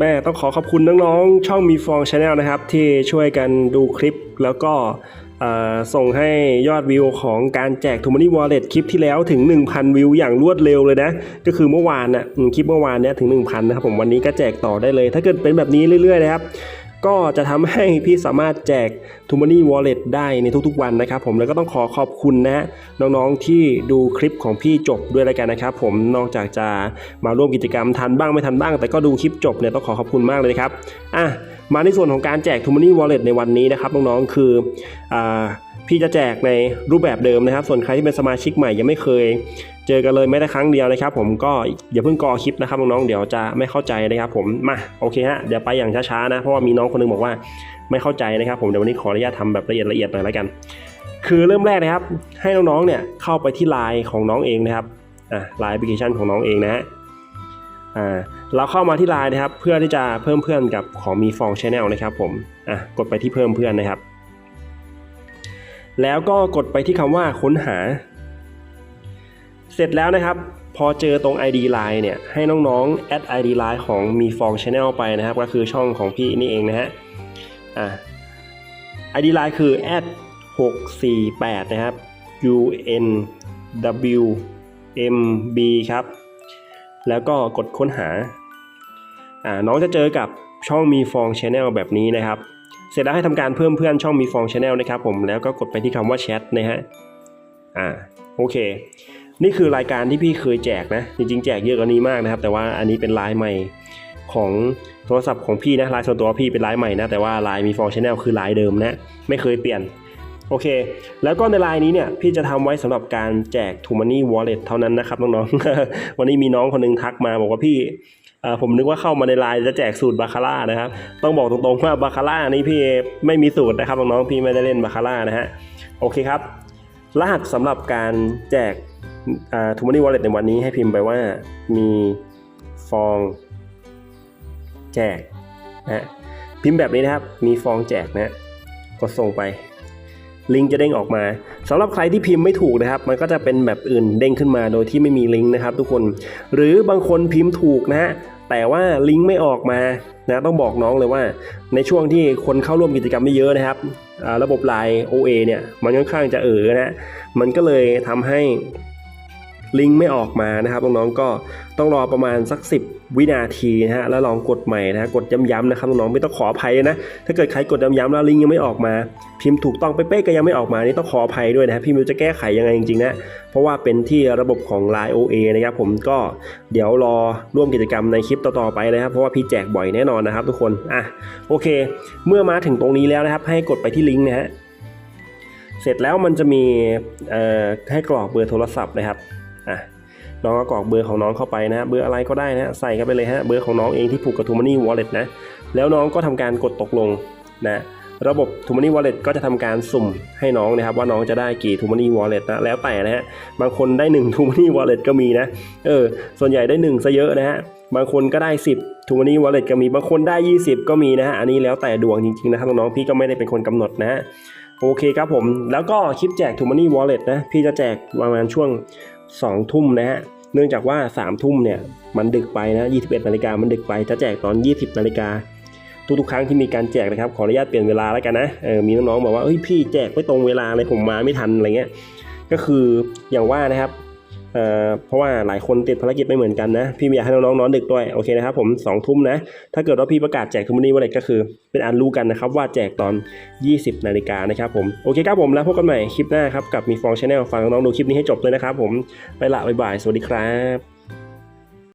แม่ต้องขอขอบคุณน้องๆ ช่องมีฟองชาแนลนะครับ ที่ช่วยกันดูคลิปแล้วก็ส่งให้ยอดวิวของการแจกทูมานี่วอลเล็ตคลิปที่แล้วถึง 1,000 วิวอย่างรวดเร็วเลยนะ ก็คือเมื่อวานน่ะคลิปเมื่อวานเนี้ยถึง 1,000 นะครับผมวันนี้ก็แจกต่อได้เลย ถ้าเกิดเป็นแบบนี้เรื่อยๆนะครับ ก็จะทำให้พี่สามารถแจก t ูมานี่วอลเล็ตได้ในทุกๆวันนะครับผมแล้วก็ต้องขอขอบคุณนะน้องๆที่ดูคลิปของพี่จบด้วยแล้วกันนะครับผมนอกจากจะมาร่วมกิจกรรมทันบ้างไม่ทันบ้าง แต่ก็ดูคลิปจบเนี่ยต้องขอขอบคุณมากเลยครับอะมาในส่วนของการแจก t ูมานี่วอลเล็ตในวันนี้นะครับน้องๆคืออ่า พี่จะแจกในรูปแบบเดิมนะครับ ส่วนใครที่เป็นสมาชิกใหม่ยังไม่เคย เจอกันเลยแม้แต่ครั้งเดียวนะครับ ผมก็อย่าเพิ่งกอคลิปนะครับน้องๆเดี๋ยวจะไม่เข้าใจนะครับ ผมมาโอเคฮะเดี๋ยวไปอย่างช้าๆนะเพราะว่ามีน้องคนหนึงบอกว่าไม่เข้าใจนะครับ ผมเดี๋ยววันนี้ขออนุญาตทำแบบละเอียดละเอียดหน่อยแล้วกัน คือเริ่มแรกนะครับ ให้น้องๆเนี่ยเข้าไปที่ไลน์ของน้องเองนะครับอ่าไลน์แอปพลิเคชันของน้องเองนะฮะอ่าเราเข้ามาที่ไลน์นะครับ เพื่อที่จะเพิ่มเพื่อนกับของมีฟองชาแนลนะครับ ผมอะกดไปที่เพิ่มเพื่อนนะครับ แล้วก็กดไปที่คำว่าค้นหา เสร็จแล้วนะครับ พอเจอตรง ID Line เนี่ย ให้น้องๆ add ID Line ของมีฟอง Channel ไปนะครับ ก็คือช่องของพี่นี่เองนะฮะ อ่า ID Line คือ add 648 นะครับ U N W M B ครับ แล้วก็กดค้นหา อ่า น้องจะเจอกับช่องมีฟอง Channel แบบนี้นะครับ เสร็จแล้วให้ทำการเพิ่มเพื่อนช่องมีฟอง Channel นะครับผมแล้วก็กดไปที่คำว่าแชทนะฮะอ่าโอเค นี่คือรายการที่พี่เคยแจกนะ จริงๆแจกเยอะกว่านี้มากนะครับ แต่ว่าอันนี้เป็นไลน์ใหม่ของโทรศัพท์ของพี่นะไลน์ส่วนตัวพี่เป็นไลน์ใหม่นะแต่ว่าไลน์มีฟองชแนลคือไลน์เดิมนะไม่เคยเปลี่ยนโอเค แล้วก็ในไลน์นี้เนี่ยพี่จะทำไว้สำหรับการแจก t ูมันนี่วอลเล็ตเท่านั้นนะครับน้องๆ วันนี้มีน้องคนหนึงทักมาบอกว่าพี่ ผมนึกว่าเข้ามาในไลน์จะแจกสูตรบาคาร่านะครับ ต้องบอกตรงๆว่าบาคาร่านี่พี่ไม่มีสูตรนะครับน้องๆพี่ไม่ได้เล่นบาคาร่านะฮะโอเคครับรหัสสำหรับการแจกทูมานี่วอลเล็ตในวันนี้ให้พิมพ์ไปว่ามีฟองแจกนะฮะพิมพ์แบบนี้นะครับ มีฟองแจกนะฮะกดส่งไป ลิงก์จะเด้งออกมาสำหรับใครที่พิมพ์ไม่ถูกนะครับ มันก็จะเป็นแบบอื่นเด้งขึ้นมาโดยที่ไม่มีลิงก์นะครับ ทุกคน หรือบางคนพิมพ์ถูกนะฮะแต่ว่าลิงก์ไม่ออกมานะต้องบอกน้องเลยว่า ในช่วงที่คนเข้าร่วมกิจกรรมไม่เยอะนะครับ ระบบไลน์ OA เนี่ยมันค่อนข้างจะเออนะฮะมันก็เลยทำให้ ลิงก์ไม่ออกมานะครับน้องๆก็ต้องรอประมาณสัก 10 วินาทีนะฮะแล้วลองกดใหม่นะกดย้ำๆนะครับน้องๆไม่ต้องขออภัยนะถ้าเกิดใครกดย้ำๆแล้วลิงก์ยังไม่ออกมา พิมพ์ถูกต้องเป๊ะๆก็ยังไม่ออกมานี่ต้องขออภัยด้วยนะพี่มิวจะแก้ไขยังไงจริงๆนะเพราะว่าเป็นที่ระบบของ Line OA นะครับผมก็เดี๋ยวรอร่วมกิจกรรมในคลิปต่อๆไปนะครับเพราะว่าพี่แจกบ่อยแน่นอนนะครับ ทุกคนอะโอเค เมื่อมาถึงตรงนี้แล้วนะครับ ให้กดไปที่ลิงก์นะฮะเสร็จแล้วมันจะมีให้กรอกเบอร์โทรศัพท์นะครับ อะน้องก็กรอกเบอร์ของน้องเข้าไปนะเบอร์อะไรก็ได้นะใส่เข้าไปเลยฮะเบอร์ของน้องเองที่ผูกกับ t ูมานี่วอลเล็ตนะแล้วน้องก็ทำการกดตกลงนะระบบ t ูมานี่วอลเล็ตก็จะทำการสุ่มให้น้องนะครับว่าน้องจะได้กี่ t ูมานี่วอลเล็ตนะแล้วแต่นะฮะบางคนได้1 t ูมานี่วอลเล็ตก็มีนะเออส่วนใหญ่ได้1ซะเยอะนะฮะบางคนก็ได้ 10 t ูมานี่วอลเล็ตก็มีบางคนได้ 20 ก็มีนะฮะอันนี้แล้วแต่ดวงจริงๆนะครับน้องๆพี่ก็ไม่ได้เป็นคนกำหนดนะฮะโอเคครับผม แล้วก็คลิปแจก t ูมานี่วอลเล็ตนะพี่จะแจกประมาณช่วง สองทุ่มนะฮะเนื่องจากว่าสามทุ่มเนี่ยมันดึกไปนะยี่สิบเอ็ดนาฬิกามันดึกไปจะแจกตอนยี่สิบนาฬิกาทุกๆครั้งที่มีการแจกนะครับขออนุญาตเปลี่ยนเวลาแล้วกันนะเออมีน้องๆบอกว่าเอ้ยพี่แจกไม่ตรงเวลาเลยผมมาไม่ทันอะไรเงี้ยก็คืออย่างว่านะครับ เเพราะว่าหลายคนติดภารกิจไม่เหมือนกันนะ พี่ไม่อยากให้น้องๆนอนดึกด้วย โอเคนะครับผม2องทุ่มนะ ถ้าเกิดว่าพี่ประกาศแจกทุมนนี้วันไหนก็คือ เป็นอันรู้กันนะครับว่าแจกตอน 20 นาฬิกานะครับผม โอเคครับผมแล้วพบกันใหม่คลิปหน้าครับกับมีฟองชาแนลฟังน้องๆดูคลิปนี้ให้จบเลยนะครับผม ไปละบ๊ายบาย สวัสดีครับ